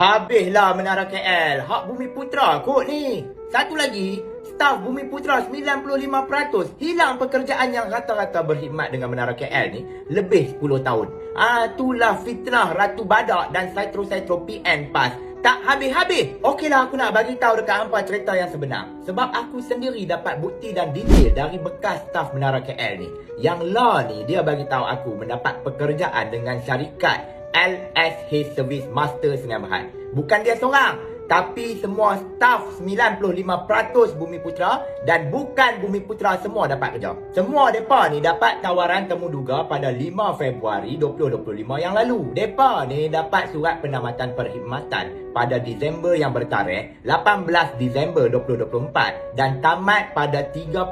Habislah Menara KL. Hak Bumi Putra kot ni. Satu lagi, staf Bumi Putra 95% hilang pekerjaan yang rata-rata berkhidmat dengan Menara KL ni lebih 10 tahun. Ah, itulah fitnah Ratu Badak dan Saitro-Saitro PN PAS. Tak habis-habis. Okeylah aku nak bagi tahu dekat hampa cerita yang sebenar. Sebab aku sendiri dapat bukti dan detail dari bekas staf Menara KL ni. Yang law ni dia bagi tahu aku mendapat pekerjaan dengan syarikat LSH Service Master Sengai Berhad. Bukan dia seorang. Tapi semua staf 95% Bumi Putra dan bukan Bumi Putra semua dapat kerja. Semua mereka ni dapat tawaran temu duga pada 5 Februari 2025 yang lalu. Mereka ni dapat surat penamatan perkhidmatan pada Disember yang bertarikh 18 Disember 2024 dan tamat pada 31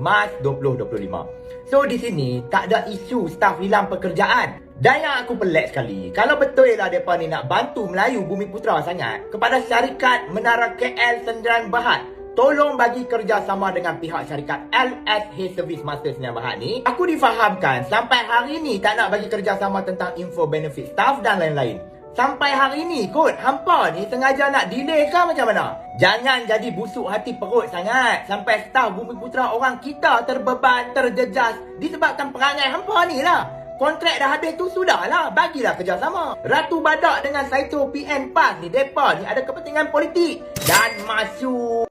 Mac 2025. So di sini tak ada isu staf hilang pekerjaan. Dan yang aku pelik sekali, kalau betul lah mereka ni nak bantu Melayu Bumi Putra sangat kepada syarikat Menara KL Sendirian Berhad, tolong bagi kerjasama dengan pihak syarikat LSH Service Master Sendirian Berhad ni, aku difahamkan sampai hari ni tak nak bagi kerjasama tentang info benefit staff dan lain-lain. Sampai hari ni kot, hampa ni sengaja nak delay ke macam mana? Jangan jadi busuk hati perut sangat sampai staf Bumi Putra orang kita terbeban, terjejas disebabkan perangai hampa ni lah. Kontrak dah habis tu sudahlah, bagilah kerjasama. Ratu Badak dengan Saito PN PAS ni, depa ni ada kepentingan politik. Dan masuk